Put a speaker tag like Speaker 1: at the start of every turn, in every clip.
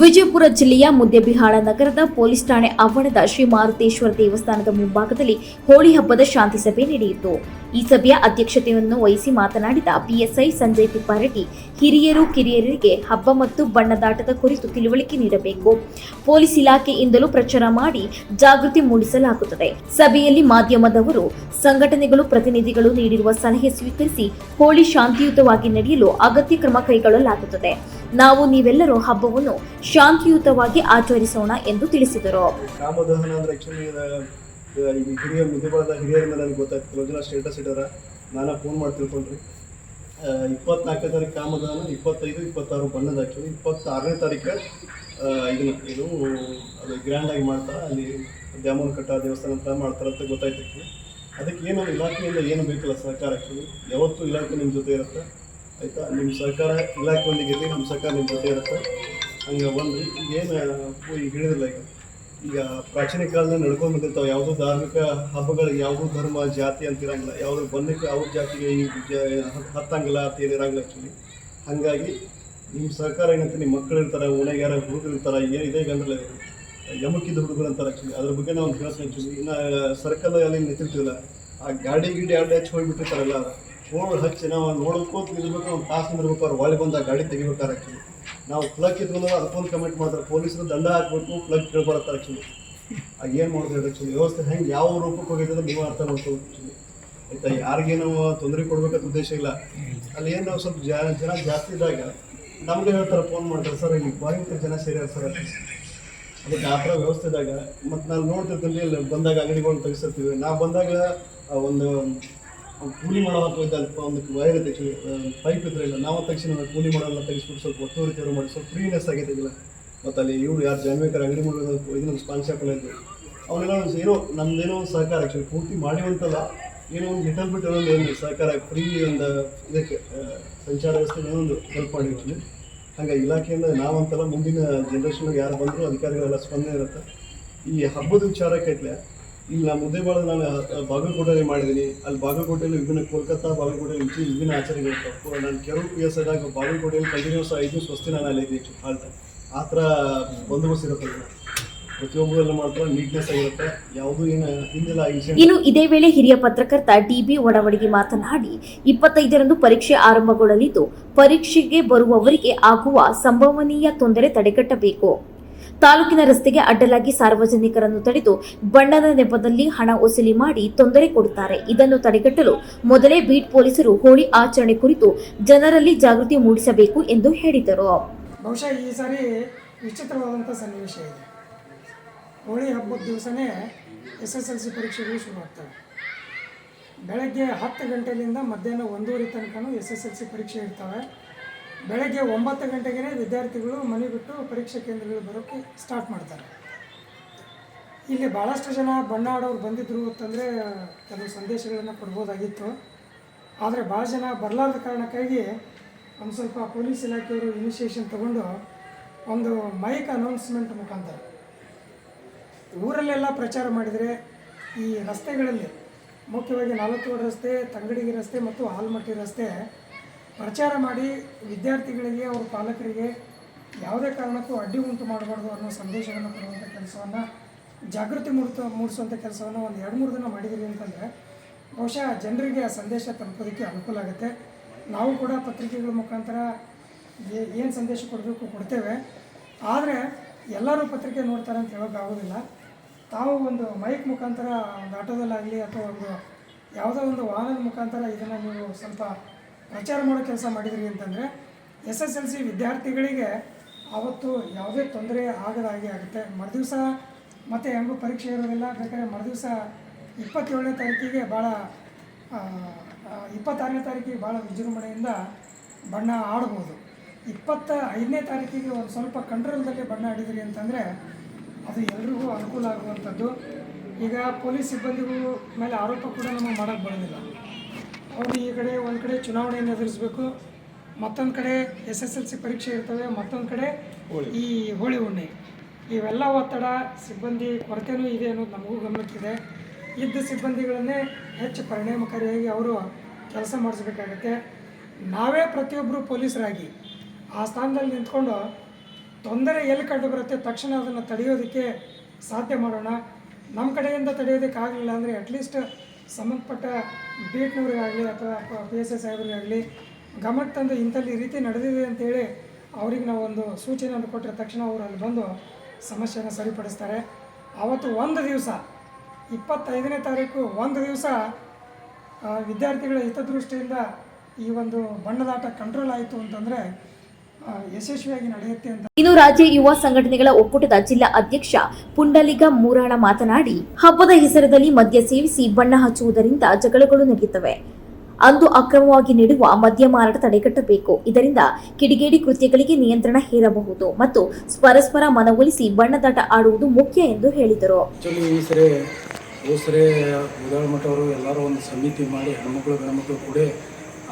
Speaker 1: ವಿಜಯಪುರ ಜಿಲ್ಲೆಯ ಮುದ್ದೆಬಿಹಾಳ ನಗರದ ಪೊಲೀಸ್ ಠಾಣೆ ಆವರಣದ ಶ್ರೀ ಮಾರುತೇಶ್ವರ ದೇವಸ್ಥಾನದ ಮುಂಭಾಗದಲ್ಲಿ ಹೋಳಿ ಹಬ್ಬದ ಶಾಂತಿ ಸಭೆ ನಡೆಯಿತು. ಈ ಸಭೆಯ ಅಧ್ಯಕ್ಷತೆಯನ್ನು ವಹಿಸಿ ಮಾತನಾಡಿದ ಪಿಎಸ್ಐ ಸಂಜಯ್ ತಿಪ್ಪಾರೆಡ್ಡಿ, ಹಿರಿಯರು ಕಿರಿಯರಿಗೆ ಹಬ್ಬ ಮತ್ತು ಬಣ್ಣದಾಟದ ಕುರಿತು ತಿಳುವಳಿಕೆ ನೀಡಬೇಕು. ಪೊಲೀಸ್ ಇಲಾಖೆಯಿಂದಲೂ ಪ್ರಚಾರ ಮಾಡಿ ಜಾಗೃತಿ ಮೂಡಿಸಲಾಗುತ್ತದೆ. ಸಭೆಯಲ್ಲಿ ಮಾಧ್ಯಮದವರು, ಸಂಘಟನೆಗಳು ಪ್ರತಿನಿಧಿಗಳು ನೀಡಿರುವ ಸಲಹೆ ಸ್ವೀಕರಿಸಿ ಹೋಳಿ ಶಾಂತಿಯುತವಾಗಿ ನಡೆಯಲು ಅಗತ್ಯ ಕ್ರಮ ಕೈಗೊಳ್ಳಲಾಗುತ್ತದೆ. ನಾವು ನೀವೆಲ್ಲರೂ ಹಬ್ಬವನ್ನು ಶಾಂತಿಯುತವಾಗಿ ಆಚರಿಸೋಣ ಎಂದು ತಿಳಿಸಿದರು.
Speaker 2: ಈಗ ಹಿರಿಯ ಹಿರಿಯರ ಮೇಲೆ ನನಗೆ ಗೊತ್ತಾಯ್ತು. ಕೆಲವು ಜನ ಸ್ಟೇಟಸ್ ಇಟ್ಟಾರ ನಾನು ಫೋನ್ ಮಾಡಿ ತಿಳ್ಕೊಂಡ್ರಿ. ಇಪ್ಪತ್ನಾಲ್ಕನೇ ತಾರೀಕು ಕಾಮದಾನ ಇಪ್ಪತ್ತೈದು, ಇಪ್ಪತ್ತಾರು ಬಣ್ಣದ ಹಾಕಿದ್ರು ಇಪ್ಪತ್ತಾರನೇ ತಾರೀಕು ಇದನ್ನ ಇದು ಅದು ಗ್ರ್ಯಾಂಡಾಗಿ ಮಾಡ್ತಾರೆ ಅಲ್ಲಿ ದ್ಯಾಮೋನ್ ಕಟ್ಟ ದೇವಸ್ಥಾನ ಅಂತ ಮಾಡ್ತಾರೆ ಅಂತ ಗೊತ್ತಾಯ್ತು ಅದಕ್ಕೆ ಏನು ಇಲಾಖೆಯಿಂದ ಏನು ಬೇಕಲ್ಲ ಆ್ಯಕ್ಚುಲಿ ಯಾವತ್ತೂ ಇಲಾಖೆ ನಿಮ್ಮ ಜೊತೆ ಇರುತ್ತೆ. ಆಯಿತಾ? ನಿಮ್ಮ ಸರ್ಕಾರ ಇಲಾಖೆ ಒಂದಿಗೆ ನಮ್ಮ ಸರ್ಕಾರ ನಿಮ್ಮ ಜೊತೆ ಇರುತ್ತೆ. ಹಂಗೆ ಒಂದು ಈಗ ಏನು ಈಗ ಹೇಳಿದ್ರಲ್ಲ ಈಗ. ಈಗ ಪ್ರಾಚೀನ ಕಾಲದಲ್ಲಿ ನಡ್ಕೊಂಡು ಬಂದಿರ್ತಾವೆ ಯಾವುದೋ ಧಾರ್ಮಿಕ ಹಬ್ಬಗಳಿಗೆ ಯಾವುದೋ ಧರ್ಮ, ಜಾತಿ ಅಂತ ಇರಂಗಿಲ್ಲ. ಯಾವುದೋ ಬಣ್ಣಕ್ಕೆ ಅವ್ರ ಜಾತಿಗೆ ಈ ಹತ್ತಂಗಿಲ್ಲ ಅಂತ ಏನು ಇರಂಗಿಲ್ಲ ಆ್ಯಕ್ಚುಲಿ ಹಾಗಾಗಿ ನಿಮ್ಮ ಸರ್ಕಾರ ಏನಂತ ನಿಮ್ಮ ಮಕ್ಕಳು ಇರ್ತಾರೆ ಓಣ್ಯಾಗ ಯಾರ ಹುಡುಗರು ಇರ್ತಾರೆ ಏನು ಇದೇ ಗಂಡಲ್ಲ ಯಮಕ್ಕಿದ್ದ ಹುಡುಗರು ಅಂತಾರೆ ಆ್ಯಕ್ಚುಲಿ ಅದ್ರ ಬಗ್ಗೆ ನಾವು ಹೇಳ್ತೀನಿ ಆ್ಯಕ್ಚುಲಿ ಇನ್ನು ಸರ್ಕಲ್ ಅಲ್ಲಿ ನಿಂತಿರ್ತೀವಲ್ಲ ಆ ಗಾಡಿ ಗಿಡಿ ಅಡ್ಡ ಹಚ್ಚಿ ಹೋಗ್ಬಿಟ್ಟಿರ್ತಾರಲ್ಲ ಹೋಗಿ ಹಚ್ಚಿ ನಾವು ನೋಡ್ಕೋತ ನಿಲ್ಬೇಕು, ಒಂದು ತಾಸು ನಿಲ್ಬೇಕು ಅವ್ರು ಒಳಗೆ ಬಂದು ಆ ಗಾಡಿ ತೆಗಿಬೇಕಾರೆ ಆ್ಯಕ್ಚುಲಿ ನಾವು ಪ್ಲಗ್ ಇದ್ಕೊಂಡು ಅದಕ್ಕೊಂದು ಕಮೆಂಟ್ ಮಾಡ್ತಾರೆ. ಪೊಲೀಸರು ದಂಡ ಹಾಕ್ಬೇಕು ಪ್ಲಗ್ ಕೇಳ್ಬಾರ್ದು ಆ್ಯಕ್ಚುಲಿ ಆಗ ಏನು ಮಾಡೋದು ಆ್ಯಕ್ಚುಲಿ ವ್ಯವಸ್ಥೆ ಹೆಂಗೆ ಯಾವ ರೂಪಕ್ಕೆ ಹೋಗಿದೆ ನೀವು ಅರ್ಥ ಮಾಡ್ಕೋಬೇಕು ಆ್ಯಕ್ಚುಲಿ ಆಯ್ತಾ? ಯಾರಿಗೇನು ತೊಂದರೆ ಕೊಡ್ಬೇಕಂತ ಉದ್ದೇಶ ಇಲ್ಲ. ಅಲ್ಲಿ ಏನು ನಾವು ಸ್ವಲ್ಪ ಜನ ಜಾಸ್ತಿ ಇದ್ದಾಗ ನಮಗೆ ಹೇಳ್ತಾರೆ ಫೋನ್ ಮಾಡ್ತಾರೆ. ಸರ್, ಇಲ್ಲಿ ಭಯಂಕರ ಜನ ಸೇರ್ಯಾರ ಸರ್ ಅದು ಅದಕ್ಕೆ ಆ ವ್ಯವಸ್ಥೆ ಇದ್ದಾಗ, ಮತ್ತು ನಾನು ನೋಡ್ತಿರ್ತೀನಿ, ಇಲ್ಲಿ ಬಂದಾಗ ಅಂಗಡಿಗಳನ್ನ ತೆಗಿಸಿರ್ತೀವಿ ನಾವು ಬಂದಾಗ ಒಂದು ಕೂಲಿ ಮಾಡೋ ಹೋಯ್ತು ಅಲ್ಲಿ ಒಂದು ವೈರ್ ಆ್ಯಕ್ಚುಲಿ ಪೈಪ್ ಇದ್ರೆ ಇಲ್ಲ. ನಾವು ತಕ್ಷಣ ಕೂಲಿ ಮಾಡೋಲ್ಲ ತೆಗಿಸ್ಬಿಟ್ಟು ಸ್ವಲ್ಪ ಒತ್ತುವರಿ ತೆರವು ಮಾಡಿ, ಸ್ವಲ್ಪ ಫ್ರೀನೆಸ್ ಆಗೈತೆ ಇಲ್ಲ ಮತ್ತು ಅಲ್ಲಿ ಇವರು ಯಾರು ಜನ್ಮೇಕರ ಅಂಗಡಿ ಮಾಡೋದು ಇದನ್ನ ಸ್ಪಾನ್ಸರ್ ಇದ್ವಿ ಅವನ್ನೆಲ್ಲ ಒಂದು ಏನೋ, ನಮ್ದೇನೋ ಒಂದು ಸಹಕಾರ ಆ್ಯಕ್ಚುಲಿ ಪೂರ್ತಿ ಮಾಡಿವಂತಲ್ಲ, ಏನೋ ಒಂದು ಲಿಟಲ್ ಬಿಟ್ ಒಂದು ಏನು ಸಹಕಾರ ಫ್ರೀ ಒಂದು ಇದಕ್ಕೆ ಸಂಚಾರ ವ್ಯವಸ್ಥೆ ಏನೊಂದು ಹೆಲ್ಪ್ ಮಾಡಿ ಆ್ಯಕ್ಚುಲಿ ಹಾಗೆ ಇಲಾಖೆಯಿಂದ ನಾವಂತಲ್ಲ ಮುಂದಿನ ಜನ್ರೇಷನ್ಗೆ ಯಾರು ಬಂದರೂ ಅಧಿಕಾರಿಗಳೆಲ್ಲ ಸ್ಪಂದನೆ ಇರುತ್ತೆ. ಈ ಹಬ್ಬದ ವಿಚಾರಕ್ಕೈತ್ಲೆ ಇಲ್ಲಿ ನಮ್ಮ ಮುದ್ದೇಬಾಳ ನಾನು ಬಾಗಲಕೋಟೆಯಲ್ಲಿ ಮಾಡಿದ್ದೀನಿ ಅಲ್ಲಿ ಬಾಗಲಕೋಟೆಯಲ್ಲಿ ವಿಭಿನ್ನ ಕೋಲ್ಕತ್ತಾ ಬಾಗಲಕೋಟೆಯಲ್ಲಿ ವಿಚಿ ವಿಭಿನ್ನ ಆಚರಣೆಗಳು ನಾನು ಕೆಲವು ಪಿ ಎಸ್ ಆದಾಗ ಬಾಗಲಕೋಟೆಯಲ್ಲಿ ಕಂಟಿನ್ಯೂಸ್ ಐದು ಸ್ವಸ್ತಿ ವಸ್ತಿ ನಾನು ಅಲ್ಲಿ ಹಾಲ್ಟ ಆ ಥರ ಬಂದೋಬಸ್ತ್ ಇರುತ್ತೆ. ಪ್ರತಿಯೊಬ್ಬರೆಲ್ಲ ನೀಟ್ನೆಸ್ ಆಗಿರುತ್ತೆ. ಯಾವುದೂ ಏನು
Speaker 1: ಇನ್ನು ಇದೇ ವೇಳೆ ಹಿರಿಯ ಪತ್ರಕರ್ತ ಡಿಬಿ ಒಡವಡಿಗೆ ಮಾತನಾಡಿ, ಇಪ್ಪತ್ತೈದರಂದು ಪರೀಕ್ಷೆ ಆರಂಭಗೊಳ್ಳಲಿದ್ದು, ಪರೀಕ್ಷೆಗೆ ಬರುವವರಿಗೆ ಆಗುವ ಸಂಭವನೀಯ ತೊಂದರೆ ತಡೆಗಟ್ಟಬೇಕು. ತಾಲೂಕಿನ ರಸ್ತೆಗೆ ಅಡ್ಡಲಾಗಿ ಸಾರ್ವಜನಿಕರನ್ನು ತಡೆದು ಬಣ್ಣದ ನೆಪದಲ್ಲಿ ಹಣ ವಸೂಲಿ ಮಾಡಿ ತೊಂದರೆ ಕೊಡುತ್ತಾರೆ. ಇದನ್ನು ತಡೆಗಟ್ಟಲು ಮೊದಲೇ ಬೀಟ್ ಪೊಲೀಸರು ಹೋಳಿ ಆಚರಣೆ ಕುರಿತು ಜನರಲ್ಲಿ ಜಾಗೃತಿ ಮೂಡಿಸಬೇಕು ಎಂದು ಹೇಳಿದರು.
Speaker 3: ಬಹುಶಃ ಈ ಸಾರಿ ವಿಚಿತ್ರವಾದಂಥ ಸನ್ನಿವೇಶ ಇದೆ. ಹೋಳಿ ಹಬ್ಬದ ದಿವಸನೇ ಎಸ್ ಎಸ್ ಎಲ್ ಸಿ ಪರೀಕ್ಷೆಗಳು ಶುರುವಾಗ್ತವೆ ಬೆಳಗ್ಗೆ ಹತ್ತು ಗಂಟೆಯಿಂದ ಮಧ್ಯಾಹ್ನ ಒಂದೂವರೆ ತನಕನೂ ಎಸ್ ಎಸ್ ಎಲ್ ಸಿ ಪರೀಕ್ಷೆ ಇರ್ತವೆ. ಬೆಳಗ್ಗೆ ಒಂಬತ್ತು ಗಂಟೆಗೆ ವಿದ್ಯಾರ್ಥಿಗಳು ಮನೆ ಬಿಟ್ಟು ಪರೀಕ್ಷಾ ಕೇಂದ್ರಗಳಿಗೆ ಬರೋಕ್ಕೆ ಸ್ಟಾರ್ಟ್ ಮಾಡ್ತಾರೆ. ಇಲ್ಲಿ ಭಾಳಷ್ಟು ಜನ ಬಣ್ಣ ಆಡೋರು ಬಂದಿದ್ದರು ಅಂತಂದರೆ ಕೆಲವು ಸಂದೇಶಗಳನ್ನು ಕೊಡ್ಬೋದಾಗಿತ್ತು. ಆದರೆ ಭಾಳ ಜನ ಬರಲಾರ್ದ ಕಾರಣಕ್ಕಾಗಿ ಒಂದು ಸ್ವಲ್ಪ ಪೊಲೀಸ್ ಇಲಾಖೆಯವರು ಇನಿಷಿಯೇಷನ್ ತಗೊಂಡು ಒಂದು ಮೈಕ್ ಅನೌನ್ಸ್ಮೆಂಟ್ ಮುಖಾಂತರ. ಊರಲ್ಲೆಲ್ಲ ಪ್ರಚಾರ ಮಾಡಿದರೆ ಈ ರಸ್ತೆಗಳಲ್ಲಿ, ಮುಖ್ಯವಾಗಿ ನಾಲ್ಕುವರೆ ರಸ್ತೆ, ತಂಗಡಿಗೆ ರಸ್ತೆ ಮತ್ತು ಹಾಲ್ಮಟ್ಟಿ ರಸ್ತೆ ಪ್ರಚಾರ ಮಾಡಿ ವಿದ್ಯಾರ್ಥಿಗಳಿಗೆ ಅವ್ರ ಪಾಲಕರಿಗೆ ಯಾವುದೇ ಕಾರಣಕ್ಕೂ ಅಡ್ಡಿ ಉಂಟು ಮಾಡಬಾರ್ದು ಅನ್ನೋ ಸಂದೇಶವನ್ನು ಕೊಡುವಂಥ ಕೆಲಸವನ್ನು, ಜಾಗೃತಿ ಮೂಡಿತ ಮೂಡಿಸುವಂಥ ಕೆಲಸವನ್ನು ಒಂದು ಎರಡು, ಮೂರು ದಿನ ಮಾಡಿದ್ದೀವಿ ಅಂತಂದರೆ ಬಹುಶಃ ಜನರಿಗೆ ಆ ಸಂದೇಶ ತಲುಪೋದಕ್ಕೆ ಅನುಕೂಲ ಆಗುತ್ತೆ. ನಾವು ಕೂಡ ಪತ್ರಿಕೆಗಳ ಮುಖಾಂತರ ಏನು ಸಂದೇಶ ಕೊಡಬೇಕು ಕೊಡ್ತೇವೆ. ಆದರೆ ಎಲ್ಲರೂ ಪತ್ರಿಕೆ ನೋಡ್ತಾರೆ ಅಂತ ಹೇಳೋಕ್ಕಾಗೋದಿಲ್ಲ ತಾವು ಒಂದು ಮೈಕ್ ಮುಖಾಂತರ ಒಂದು ಆಟೋದಲ್ಲಾಗಲಿ ಅಥವಾ ಒಂದು ಯಾವುದೋ ಒಂದು ವಾಹನದ ಮುಖಾಂತರ ಇದನ್ನು ನೀವು ಸ್ವಲ್ಪ ಪ್ರಚಾರ ಮಾಡೋ ಕೆಲಸ ಮಾಡಿದ್ರಿ ಅಂತಂದರೆ ಎಸ್ ಎಸ್ ಎಲ್ ಸಿ ವಿದ್ಯಾರ್ಥಿಗಳಿಗೆ ಆವತ್ತು ಯಾವುದೇ ತೊಂದರೆ ಆಗದ ಹಾಗೆ ಆಗುತ್ತೆ. ಮರುದಿವಸ ಮತ್ತು ಹೆಂಗೂ ಪರೀಕ್ಷೆ ಇರೋದಿಲ್ಲ. ಬೇಕಾದ್ರೆ ಮರುದಿವಸ ಇಪ್ಪತ್ತೇಳನೇ ತಾರೀಕಿಗೆ ಭಾಳ ಇಪ್ಪತ್ತಾರನೇ ತಾರೀಕಿಗೆ ಭಾಳ ವಿಜೃಂಭಣೆಯಿಂದ ಬಣ್ಣ ಆಡ್ಬೋದು. ಇಪ್ಪತ್ತ ಐದನೇ ತಾರೀಕಿಗೆ ಒಂದು ಸ್ವಲ್ಪ ಕಂಟ್ರೋಲ್ದಲ್ಲಿ ಬಣ್ಣ ಆಡಿದಿರಿ ಅಂತಂದರೆ ಅದು ಎಲ್ರಿಗೂ ಅನುಕೂಲ ಆಗುವಂಥದ್ದು. ಈಗ ಪೊಲೀಸ್ ಸಿಬ್ಬಂದಿಗೂ ಮೇಲೆ ಆರೋಪ ಕೂಡ ನಮಗೆ ಮಾಡೋಕ್ಕೆ ಬರೋದಿಲ್ಲ. ಅವರು ಈ ಕಡೆ ಒಂದು ಕಡೆ ಚುನಾವಣೆಯನ್ನು ಎದುರಿಸಬೇಕು. ಮತ್ತೊಂದು ಕಡೆ ಎಸ್ ಎಸ್ ಎಲ್ ಸಿ ಪರೀಕ್ಷೆ ಇರ್ತವೆ ಮತ್ತೊಂದು ಕಡೆ ಈ ಹೋಳಿ ಹುಣ್ಣಿ. ಇವೆಲ್ಲ ಒತ್ತಡ ಸಿಬ್ಬಂದಿ ಕೊರತೆನೂ ಇದೆ ಅನ್ನೋದು ನಮಗೂ ಗಮನಕ್ಕಿದೆ. ಇದ್ದ ಸಿಬ್ಬಂದಿಗಳನ್ನೇ ಹೆಚ್ಚು ಪರಿಣಾಮಕಾರಿಯಾಗಿ ಅವರು ಕೆಲಸ ಮಾಡಿಸ್ಬೇಕಾಗತ್ತೆ. ನಾವೇ ಪ್ರತಿಯೊಬ್ಬರು ಪೊಲೀಸರಾಗಿ ಆ ಸ್ಥಾನದಲ್ಲಿ ನಿಂತ್ಕೊಂಡು ತೊಂದರೆ ಎಲ್ಲಿ ಕಂಡು ಬರುತ್ತೆ ತಕ್ಷಣ ಅದನ್ನು ತಡೆಯೋದಕ್ಕೆ ಸಾಧ್ಯ ಮಾಡೋಣ. ನಮ್ಮ ಕಡೆಯಿಂದ ತಡೆಯೋದಕ್ಕೆ ಆಗಲಿಲ್ಲ ಅಂದರೆ ಅಟ್ಲೀಸ್ಟ್ ಸಂಬಂಧಪಟ್ಟ ಬೀಟ್ನವ್ರಿಗಾಗಲಿ ಅಥವಾ ಪಿ ಎಸ್ ಎಸ್ ಸಾಹೇಬರಿಗಾಗಲಿ ಗಮನಕ್ಕೆ ತಂದು ಇಂಥಲ್ಲಿ ರೀತಿ ನಡೆದಿದೆ ಅಂತೇಳಿ ಅವ್ರಿಗೆ ನಾವು ಒಂದು ಸೂಚನೆಯನ್ನು ಕೊಟ್ಟರೆ ತಕ್ಷಣ ಅವರು ಅಲ್ಲಿ ಬಂದು ಸಮಸ್ಯೆಯನ್ನು ಸರಿಪಡಿಸ್ತಾರೆ. ಆವತ್ತು ಒಂದು ದಿವಸ, ಇಪ್ಪತ್ತೈದನೇ ತಾರೀಕು ಒಂದು ದಿವಸ ವಿದ್ಯಾರ್ಥಿಗಳ ಹಿತದೃಷ್ಟಿಯಿಂದ ಈ ಒಂದು ಬಣ್ಣದಾಟ ಕಂಟ್ರೋಲ್ ಆಯಿತು ಅಂತಂದರೆ ಯಶಸ್ವಿಯಾಗಿ ನಡೆಯುತ್ತೆ ಅಂತ.
Speaker 1: ಇನ್ನು ರಾಜ್ಯ ಯುವ ಸಂಘಟನೆಗಳ ಒಕ್ಕೂಟದ ಜಿಲ್ಲಾ ಅಧ್ಯಕ್ಷ ಪುಂಡಲಿಗ ಮೂರಾಳ ಮಾತನಾಡಿ ಹಬ್ಬದ ಹೆಸರದಲ್ಲಿ ಮದ್ಯ ಸೇವಿಸಿ ಬಣ್ಣ ಹಚ್ಚುವುದರಿಂದ ಜಗಳಗಳು ನಡೆಯುತ್ತವೆ. ಅಂದು ಅಕ್ರಮವಾಗಿ ನೀಡುವ ಮದ್ಯ ಮಾರಾಟ ತಡೆಗಟ್ಟಬೇಕು. ಇದರಿಂದ ಕಿಡಿಗೇಡಿ ಕೃತ್ಯಗಳಿಗೆ ನಿಯಂತ್ರಣ ಹೇರಬಹುದು ಮತ್ತು ಪರಸ್ಪರ ಮನವೊಲಿಸಿ ಬಣ್ಣದಾಟ ಆಡುವುದು ಮುಖ್ಯ ಎಂದು ಹೇಳಿದರು.
Speaker 4: ಅವರು ಎಲ್ಲರೂ ಒಂದು ಸಮಿತಿ ಮಾಡಿ ಹೆಣ್ಮಕ್ಳು ಕೂಡ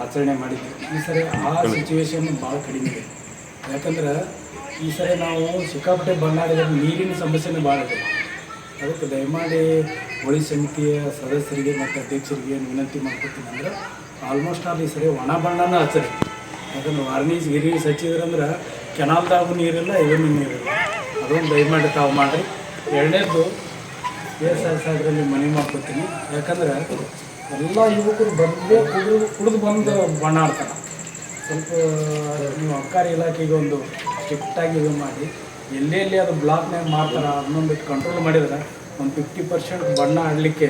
Speaker 4: ಆಚರಣೆ ಮಾಡಿದ್ರು. ಈ ಸರಿ ಆ ಸಿಚುವೇಶನ್ ಭಾಳ ಕಡಿಮೆ ಇದೆ. ಯಾಕಂದ್ರೆ ಈ ಸರಿ ನಾವು ಸಿಕ್ಕಾಪಟ್ಟೆ ಬಣ್ಣಾಡಿದ್ರೆ ನೀರಿನ ಸಮಸ್ಯೆನೇ ಭಾಳ ಇದೆ. ಅದಕ್ಕೆ ದಯಮಾಡಿ ಹೋಳಿ ಸಮಿತಿಯ ಸದಸ್ಯರಿಗೆ ಮತ್ತು ಅಧ್ಯಕ್ಷರಿಗೆ ಏನು ವಿನಂತಿ ಮಾಡ್ಕೊತೀನಿ ಅಂದ್ರೆ ಆಲ್ಮೋಸ್ಟ್ ಆಲ್ ಈ ಸರಿ ಒಣ ಬಣ್ಣನ ಹಚ್ಚರಿ ಯಾಕಂದ್ರೆ ವಾರ್ನೀಸ್ ಗಿರೀಸ್ ಹಚ್ಚಿದ್ರಂದ್ರೆ ಕೆನಾಲ್ದಾಗೂ ನೀರಿಲ್ಲ, ಇದನ್ನು ನೀರಿಲ್ಲ. ಅದೊಂದು ದಯಮಾಡಿ ತಾವು ಮಾಡಿರಿ. ಎರಡನೇದು ಎಸ್ ಎಸ್ ಅದರಲ್ಲಿ ಮನೆ ಮಾಡ್ಕೊತೀನಿ. ಯಾಕಂದ್ರೆ ಎಲ್ಲ ಯುವಕರು ಬಂದು ಕುಡಿದು ಕುಡಿದು ಬಂದು ಬಣ್ಣ ಆಡ್ತಾರೆ ಸ್ವಲ್ಪ ನೀವು ಅಬ್ಕಾರಿ ಇಲಾಖೆಗೆ ಒಂದು ಸ್ಟ್ರಿಕ್ಟಾಗಿ ಇದು ಮಾಡಿ. ಎಲ್ಲೆಲ್ಲಿ ಅದು ಬ್ಲಾಕ್ನಾಗ ಮಾಡ್ತಾರೆ, ಅದನ್ನೊಂದು ಕಂಟ್ರೋಲ್ ಮಾಡಿದ್ರೆ ಒಂದು ಫಿಫ್ಟಿ ಪರ್ಸೆಂಟ್ ಬಣ್ಣ ಆಡಲಿಕ್ಕೆ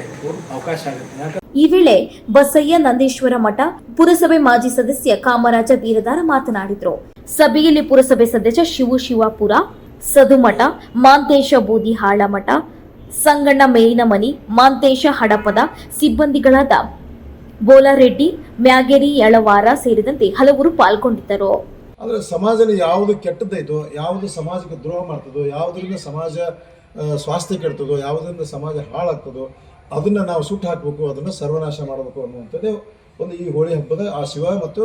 Speaker 4: ಅವಕಾಶ ಆಗುತ್ತೆ.
Speaker 1: ಈ ವೇಳೆ ಬಸಯ್ಯ ನಂದೇಶ್ವರ ಮಠ ಪುರಸಭೆ ಮಾಜಿ ಸದಸ್ಯ ಕಾಮರಾಜ ಬೀರದಾರ ಮಾತನಾಡಿದರು. ಸಭೆಯಲ್ಲಿ ಪುರಸಭೆ ಸದಸ್ಯ ಶಿವು ಶಿವಾಪುರ ಸದುಮಠ ಮಾಂತೇಶ ಬೂದಿಹಾಳ ಮಠ, ಸಂಗಣ್ಣ ಮೇಲಿನಮನಿ, ಮಾಂತೇಶ ಹಡಪದ ಸಿಬ್ಬಂದಿಗಳಾದ ಬೋಲಾರೆಡ್ಡಿ ಮ್ಯಾಗೇರಿ, ಯಳವಾರ ಸೇರಿದಂತೆ ಹಲವರು ಪಾಲ್ಗೊಂಡಿದ್ದರು.
Speaker 5: ಆದರೆ ಸಮಾಜದಲ್ಲಿ ಯಾವುದು ಕೆಟ್ಟದ್ದೈತೋ ಯಾವುದು ಸಮಾಜಕ್ಕೆ ದ್ರೋಹ ಮಾಡ್ತದೋ, ಯಾವುದರಿಂದ ಸಮಾಜ ಸ್ವಾಸ್ಥ್ಯ ಕೆಡ್ತದೋ, ಯಾವುದರಿಂದ ಸಮಾಜ ಹಾಳಾಗ್ತದೋ, ಅದನ್ನು ನಾವು ಸುಟ್ಟು ಹಾಕಬೇಕು, ಅದನ್ನು ಸರ್ವನಾಶ ಮಾಡಬೇಕು ಅನ್ನುವಂಥದ್ದೇ ಒಂದು ಈ ಹೋಳಿ ಹಬ್ಬದ ಆ ಶಿವ ಮತ್ತು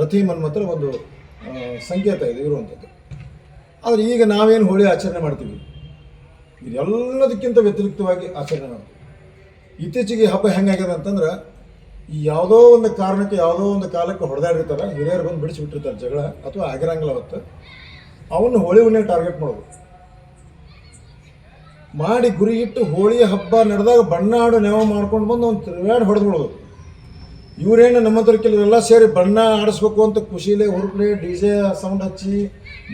Speaker 5: ರತಿ ಮನ್ಮತ್ರ ಒಂದು ಸಂಕೇತ ಇದೆ ಇರುವಂಥದ್ದು. ಆದರೆ ಈಗ ನಾವೇನು ಹೋಳಿ ಆಚರಣೆ ಮಾಡ್ತೀವಿ? ಇದೆಲ್ಲದಕ್ಕಿಂತ ವ್ಯತಿರಿಕ್ತವಾಗಿ ಆಚರಣೆ ಮಾಡ್ತೀವಿ. ಇತ್ತೀಚೆಗೆ ಹಬ್ಬ ಹೆಂಗಾಗ್ಯದ ಅಂತಂದ್ರೆ ಯಾವುದೋ ಒಂದು ಕಾರಣಕ್ಕೆ ಯಾವುದೋ ಒಂದು ಕಾಲಕ್ಕೆ ಹೊಡೆದಾಡಿರ್ತಾರೆ, ಹಿರಿಯರು ಬಂದು ಬಿಡಿಸಿಬಿಟ್ಟಿರ್ತಾರೆ ಜಗಳ ಅಥವಾ ಆಗಿರಂಗಿಲ್ಲ ಅವತ್ತು ಅವನ್ನ ಹೋಳಿ ಹುಣ್ಣೆ ಟಾರ್ಗೆಟ್ ಮಾಡೋದು. ಮಾಡಿ ಗುರಿ ಇಟ್ಟು ಹೋಳಿ ಹಬ್ಬ ನಡೆದಾಗ ಬಣ್ಣ ಆಡು ನೆವ ಮಾಡ್ಕೊಂಡು ಬಂದು ಒಂದು ತಿರುಗಾಡಿ ಹೊಡೆದ್ಬಿಡೋದು ಇವರೇನು ನಮ್ಮ ಹತ್ರ ಕೆಲವರೆಲ್ಲ ಸೇರಿ ಬಣ್ಣ ಆಡಿಸ್ಬೇಕು ಅಂತ ಖುಷಿಲೇ ಹುರುಪ್ಲೆ ಡಿ ಜೆ ಸೌಂಡ್ ಹಚ್ಚಿ,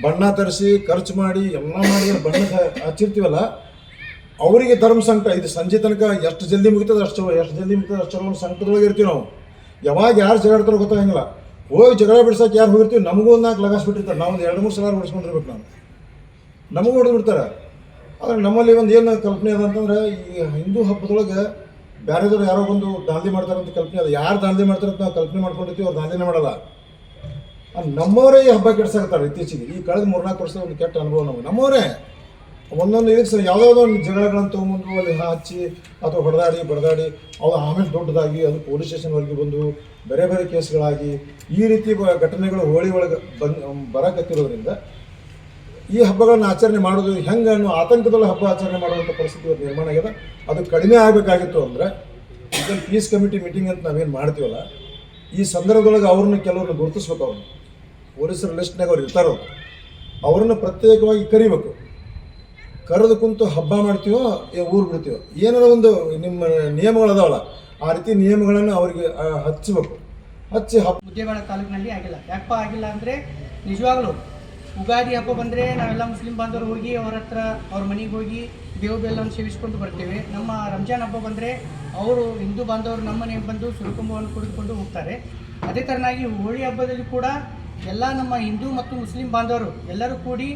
Speaker 5: ಬಣ್ಣ ತರಿಸಿ, ಖರ್ಚು ಮಾಡಿ, ಎಲ್ಲ ಮಾಡಿ ಬಣ್ಣ ಹಚ್ಚಿರ್ತೀವಲ್ಲ ಅವರಿಗೆ ಧರ್ಮ ಸಂಕಟ, ಇದು ಸಂಜೆ ತನಕ ಎಷ್ಟು ಜಲ್ದಿ ಮುಗಿತದೆ ಅಷ್ಟು, ಎಷ್ಟು ಜಲ್ದಿ ಮುಗಿತದೆ ಅಷ್ಟು ಚಲೋ ಸಂಕಟದೊಳಗೆ ಇರ್ತೀವಿ ನಾವು. ಯಾವಾಗ ಯಾರು ಜಗಾಡ್ತಾರೋ ಗೊತ್ತಾಗಂಗಿಲ್ಲ. ಹೋಗಿ ಜಗಳ ಬಿಡ್ಸಕ್ಕೆ ಯಾರು ಹೋಗಿರ್ತೀವಿ, ನಮಗೂ ಒಂದು ನಾಲ್ಕು ಲಗಾಸ್ ಬಿಟ್ಟಿರ್ತಾರೆ. ನಾವು ಒಂದು ಎರಡು ಮೂರು ಸಲ ಹೊಡಿಸ್ಕೊಂಡಿರ್ಬೇಕು ನಾವು. ನಮಗೂ ಹೊಡೆದು ಬಿಡ್ತಾರೆ. ಆದರೆ ನಮ್ಮಲ್ಲಿ ಒಂದು ಏನು ಕಲ್ಪನೆ ಅದ ಅಂತಂದ್ರೆ, ಈ ಹಿಂದೂ ಹಬ್ಬದೊಳಗೆ ಬೇರೆದವ್ರು ಯಾರೋ ಒಂದು ದಾಂಧಿ ಮಾಡ್ತಾರೆ ಅಂತ ಕಲ್ಪನೆ ಅದ. ಯಾರು ದಾಂಧಿ ಮಾಡ್ತಾರೆ ಅಂತ ನಾವು ಕಲ್ಪನೆ ಮಾಡ್ಕೊಂಡಿರ್ತೀವಿ, ಅವ್ರು ದಾಂಧಿನೇ ಮಾಡಲ್ಲ. ನಮ್ಮವರೇ ಈ ಹಬ್ಬ ಕೆಡ್ಸಾಕತ್ತಾರೆ ಇತ್ತೀಚೆಗೆ. ಈ ಕಳೆದ ಮೂರ್ನಾಲ್ಕು ವರ್ಷದ ಒಂದು ಕೆಟ್ಟ ಅನುಭವ ನಾವು ನಮ್ಮವರೇ ಒಂದೊಂದು ಇದಕ್ಕೆ ಸರ್ ಯಾವುದಾದ್ರು ಒಂದು ಜಗಳಗಳನ್ನು ತೊಗೊಂಬಂದು ಅಲ್ಲಿ ಹಚ್ಚಿ ಅಥವಾ ಹೊಡೆದಾಡಿ, ಬಡದಾಡಿ ಅವು ಆಮೇಲೆ ದೊಡ್ಡದಾಗಿ ಅದು ಪೊಲೀಸ್ ಸ್ಟೇಷನ್ವರೆಗೆ ಬಂದು ಬೇರೆ ಬೇರೆ ಕೇಸ್ಗಳಾಗಿ ಈ ರೀತಿ ಘಟನೆಗಳು ಹೋಳಿ ಒಳಗೆ ಬಂದು ಬರಕತ್ತಿರೋದ್ರಿಂದ ಈ ಹಬ್ಬಗಳನ್ನು ಆಚರಣೆ ಮಾಡೋದು ಹೆಂಗೆ ಅನ್ನೋ ಆತಂಕದಲ್ಲಿ ಹಬ್ಬ ಆಚರಣೆ ಮಾಡುವಂಥ ಪರಿಸ್ಥಿತಿ ನಿರ್ಮಾಣ ಆಗಿದೆ ಅದು ಕಡಿಮೆ ಆಗಬೇಕಾಗಿತ್ತು ಅಂದರೆ ಇದನ್ನು ಪೀಸ್ ಕಮಿಟಿ ಮೀಟಿಂಗ್ ಅಂತ ನಾವೇನು ಮಾಡ್ತೀವಲ್ಲ, ಈ ಸಂದರ್ಭದೊಳಗೆ ಅವ್ರನ್ನ ಕೆಲವ್ರನ್ನ ಗುರುತಿಸ್ಬೇಕು ಅವ್ರನ್ನ. ಪೊಲೀಸರ ಲಿಸ್ಟ್ನಾಗ ಅವ್ರು ಇರ್ತಾರೋ ಅವ್ರನ್ನ ಪ್ರತ್ಯೇಕವಾಗಿ ಕರಿಬೇಕು. ಕರೆದು ಕುಂತು ಹಬ್ಬ ಮಾಡ್ತೀವೋ ಊರು ಬಿಡ್ತೀವೋ. ಏನಾರ ಒಂದು ನಿಮ್ಮ ನಿಯಮಗಳು ಅದಾವಲ್ಲ ಆ ರೀತಿ ನಿಯಮಗಳನ್ನು ಅವರಿಗೆ ಹಚ್ಚಬೇಕು ಹಚ್ಚಿ ಹಬ್ಬ
Speaker 6: ಮುದ್ದೇಬೇಳ ತಾಲೂಕಿನಲ್ಲಿ ಆಗಿಲ್ಲ. ಯಾಕಪ್ಪ ಆಗಿಲ್ಲ ಅಂದರೆ ನಿಜವಾಗ್ಲೂ ಉಗಾದಿ ಹಬ್ಬ ಬಂದರೆ ನಾವೆಲ್ಲ ಮುಸ್ಲಿಂ ಬಾಂಧವರು ಹೋಗಿ ಅವ್ರ ಹತ್ರ ಅವ್ರ ಮನೆಗೆ ಹೋಗಿ ಬೇವು ಬೆಲ್ಲವನ್ನು ಸೇವಿಸ್ಕೊಂಡು ಬರ್ತೇವೆ. ನಮ್ಮ ರಂಜಾನ್ ಹಬ್ಬ ಬಂದರೆ ಅವರು ಹಿಂದೂ ಬಾಂಧವರು ನಮ್ಮ ಮನೆಗೆ ಬಂದು ಸುರುಕುಂಭವನ್ನು ಕುಡಿದುಕೊಂಡು ಹೋಗ್ತಾರೆ. ಅದೇ ಥರನಾಗಿ ಹೋಳಿ ಹಬ್ಬದಲ್ಲಿ ಕೂಡ ಎಲ್ಲ ನಮ್ಮ ಹಿಂದೂ ಮತ್ತು ಮುಸ್ಲಿಂ ಬಾಂಧವರು ಎಲ್ಲರೂ ಕೂಡಿ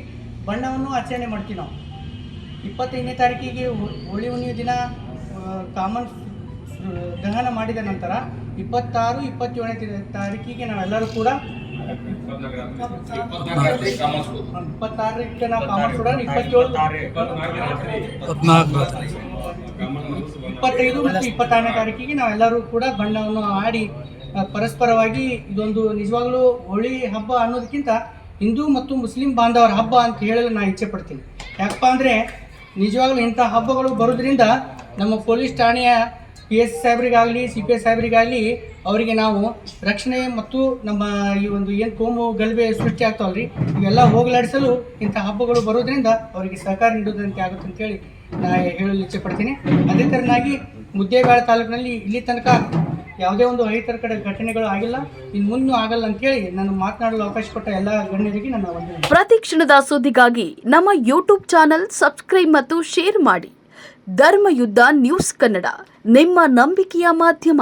Speaker 6: ಬಣ್ಣವನ್ನು ಆಚರಣೆ ಮಾಡ್ತೀವಿ ನಾವು. ಇಪ್ಪತ್ತೈದನೇ ತಾರೀಕಿಗೆ ಹೋಳಿ ಹುಣ್ಣಿಮೆ ದಿನ ಕಾಮನ್ ದಹನ ಮಾಡಿದ ನಂತರ ಇಪ್ಪತ್ತಾರು, ಇಪ್ಪತ್ತೇಳನೇ ತಾರೀಕಿಗೆ ನಾವೆಲ್ಲರೂ ಕೂಡ ಇಪ್ಪತ್ತಾರಕ್ಕೆ ನಾವು ಕಾಮನ್ ಇಪ್ಪತ್ತೇಳು. ಇಪ್ಪತ್ತೈದು ಮತ್ತು ಇಪ್ಪತ್ತಾರನೇ ತಾರೀಕಿಗೆ ನಾವೆಲ್ಲರೂ ಕೂಡ ಬಣ್ಣವನ್ನು ಆಡಿ ಪರಸ್ಪರವಾಗಿ ಇದೊಂದು ನಿಜವಾಗ್ಲೂ ಹೋಳಿ ಹಬ್ಬ ಅನ್ನೋದಕ್ಕಿಂತ ಹಿಂದೂ ಮತ್ತು ಮುಸ್ಲಿಂ ಬಾಂಧವರ ಹಬ್ಬ ಅಂತ ಹೇಳಲು ನಾನು ಇಚ್ಛೆ ಪಡ್ತೀನಿ. ಯಾಕಪ್ಪ ಅಂದರೆ ನಿಜವಾಗ್ಲೂ ಇಂಥ ಹಬ್ಬಗಳು ಬರೋದ್ರಿಂದ ನಮ್ಮ ಪೊಲೀಸ್ ಠಾಣೆಯ ಪಿ ಎಸ್ ಸಾಹೇಬ್ರಿಗಾಗಲಿ ಸಿ ಪಿ ಎಸ್ ಸಾಹೇಬ್ರಿಗಾಗಲಿ ಅವರಿಗೆ ನಾವು ರಕ್ಷಣೆ ಮತ್ತು ನಮ್ಮ ಈ ಒಂದು ಏನು ಕೋಮು ಗಲಭೆ ಸೃಷ್ಟಿ ಆಗ್ತಾವಲ್ರಿ ಇವೆಲ್ಲ ಹೋಗಲಾಡಿಸಲು ಇಂಥ ಹಬ್ಬಗಳು ಬರೋದ್ರಿಂದ ಅವರಿಗೆ ಸಹಕಾರ ನೀಡೋದಂತೆ ಆಗುತ್ತೆ ಅಂತೇಳಿ ನಾ ಹೇಳಲು ಇಚ್ಛೆ ಪಡ್ತೀನಿ ಅದೇ ಥರನಾಗಿ ಮುದ್ದೇಬಾಳ ತಾಲೂಕಿನಲ್ಲಿ ಇಲ್ಲಿ ತನಕ ಯಾವುದೇ ಒಂದು ರೈತರ ಕಡೆ ಘಟನೆಗಳು ಆಗಿಲ್ಲ ಇನ್ನು ಮುಂದೆ ಆಗಲ್ಲ ಅಂತೇಳಿ ನಾನು ಮಾತನಾಡಲು ಅವಕಾಶ ಕೊಟ್ಟ ಎಲ್ಲ ಗಣ್ಯರಿಗೆ ನನ್ನ ವಂದನೆ.
Speaker 7: ಪ್ರತಿ ಕ್ಷಣದ ಸುದ್ದಿಗಾಗಿ ನಮ್ಮ ಯೂಟ್ಯೂಬ್ ಚಾನೆಲ್ ಸಬ್ಸ್ಕ್ರೈಬ್ ಮತ್ತು ಶೇರ್ ಮಾಡಿ. ಧರ್ಮಯುದ್ಧ ನ್ಯೂಸ್ ಕನ್ನಡ, ನಿಮ್ಮ ನಂಬಿಕೆಯ ಮಾಧ್ಯಮ.